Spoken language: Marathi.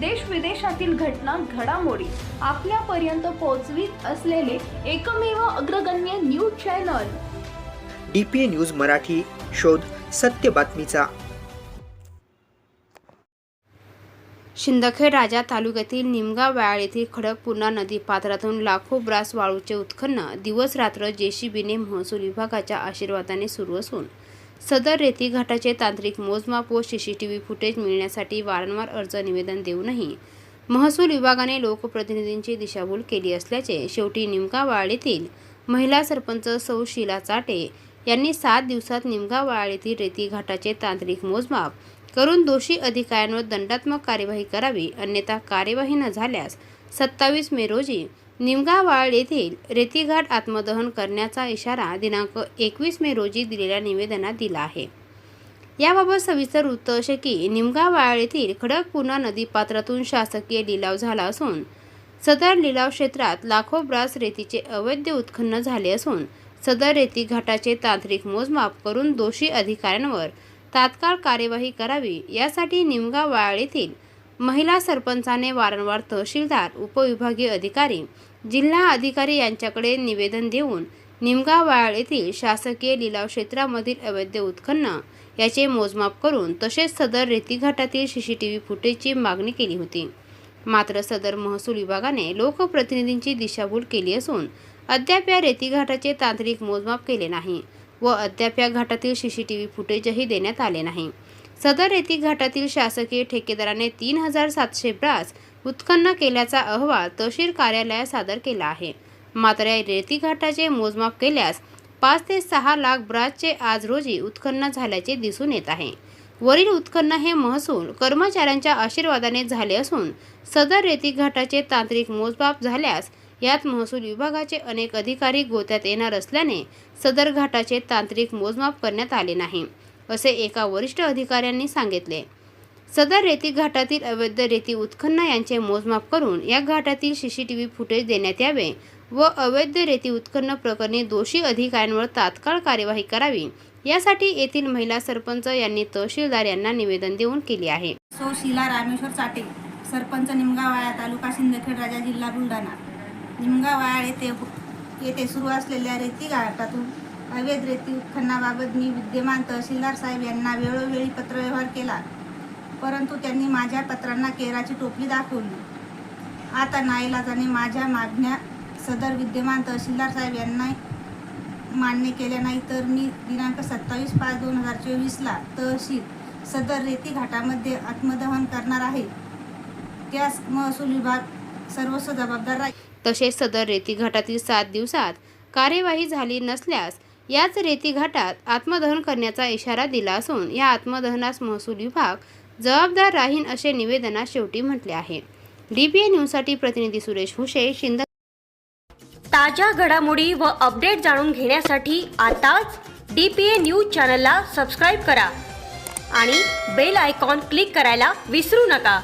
देश विदेशातील घटना घडामोडी आपल्यापर्यंत पोहोचवीत असलेले एकमेव अग्रगण्य news channel. D P A news Marathi शोध सत्य बातमीचा. शिंदखेड राजा तालुक्यातील निमगाव व्याळ येथील खडकपूर्णा नदी पात्रातून लाखो ब्रास वाळूचे उत्खनन दिवस रात्र जेसीबीने महसूल विभागाच्या आशीर्वादाने सुरू असून सदर रेती घाटाचे तांत्रिक मोजमाप व C C T V footage मिळण्यासाठी वारंवार अर्ज निवेदन देऊनही महसूल विभागाने लोकप्रतिनिधींची दिशाभूल केली असल्याचे शेवटी निमगावाळ येथील महिला सरपंच सौ शीला चाटे यांनी सात दिवसात निमगावाळ येथील रेती घाटाचे तांत्रिक मोजमाप करून दोषी अधिकाऱ्यांवर दंडात्मक कार्यवाही करावी अन्यथा कार्यवाही न झाल्यास सत्तावीस मे रोजी निमगावाळ येथील रेतीघाट आत्मदहन करण्याचा इशारा दिनांक एकवीस मे रोजी दिलेल्या निवेदनात दिला आहे. याबाबत सविस्तर वृत्त असे की निमगावाळ येथील खडकपूर्णा नदीपात्रातून शासकीय लिलाव झाला असून सदर लिलाव क्षेत्रात लाखो ब्रास रेतीचे अवैध उत्खनन झाले असून सदर रेती घाटाचे तांत्रिक मोजमाप करून दोषी अधिकाऱ्यांवर तात्काळ कार्यवाही करावी यासाठी निमगावाळ येथील महिला सरपंचाने वारंवार तहसीलदार उपविभागीय अधिकारी जिल्हा अधिकारी यांच्याकडे निवेदन देऊन निमगाव वाळ येथील शासकीय लिलाव क्षेत्रामधील अवैध उत्खनन याचे मोजमाप करून तसेच सदर रेतीघाटातील सीसीटीव्ही फुटेजची मागणी केली होती. मात्र सदर महसूल विभागाने लोकप्रतिनिधींची दिशाभूल केली असून अद्याप या रेतीघाटाचे तांत्रिक मोजमाप केले नाही व अद्याप या घाटातील शीशी टी व्ही फुटेजही देण्यात आले नाही. सदर रेती घाटातील शासकीय ठेकेदाराने तीन हजार सातशे ब्रास उत्खनन केल्याचा अहवाल तहसील कार्यालयात सादर केला आहे. मात्र या रेती घाटाचे मोजमाप केल्यास पाच ते सहा लाख ब्रासचे आज रोजी उत्खनन झाल्याचे दिसून येत आहे. वरील उत्खनन हे महसूल कर्मचाऱ्यांच्या आशीर्वादाने झाले असून सदर रेती घाटाचे तांत्रिक मोजमाप झाल्यास यात महसूल विभागाचे अनेक अधिकारी गोत्यात येणार असल्याने सदर घाटाचे तांत्रिक मोजमाप करण्यात आले नाही. असे एका वरिष्ठ अधिकाऱ्यांनी सांगितले. सदर रेती घाटातील अवैध रेती उत्खनन यांचे मोजमाप करून या घाटातील शीशी टी व्ही फुटेज देण्यात यावे व अवैध रेती उत्खनन प्रकरणी दोषी अधिकाऱ्यांवर तात्काळ कार्यवाही करावी. यासाठी येथील महिला सरपंच यांनी तहसीलदार यांना निवेदन देऊन केली आहे. सो शिला रामेश्वर चाटे सरपंच निमगावाया तालुका सिंदखेड राजा जिल्हा बुलढाणा. निमगावाया येथे येथे सुरू असलेल्या रेती घाटातून अवैध रेती उत्खननाबाबत मी विद्यमान तहसीलदार साहेब यांना वेळोवेळी पत्रव्यवहार केला. परंतु त्यांनी माझ्या पत्रांना केराची टोपली दाखवली. आता नाईलाजाने माझ्या मागण्या सदर विद्यमान तहसीलदार साहेब यांना मान्य केल्या नाही तर मी दिनांक सत्तावीस पाच दोन हजार चोवीसला तहसील सदर रेती घाटामध्ये आत्मदहन करणार आहे. त्यास महसूल विभाग सर्वस्व जबाबदार राहील. तसेच सदर रेती घाटातील सात दिवसात कार्यवाही झाली नसल्यास याच रेती घाटात आत्मदहन करण्याचा इशारा दिला असून या आत्मदहनास महसूल विभाग जबाबदार राहीन असे निवेदनात शेवटी म्हटले आहे. डीपीए न्यूजसाठी प्रतिनिधी सुरेश हुशे शिंद ताज्या घडामोडी व अपडेट जाणून घेण्यासाठी आताच डी पी ए न्यूज चॅनलला सबस्क्राईब करा आणि बेल आयकॉन क्लिक करायला विसरू नका.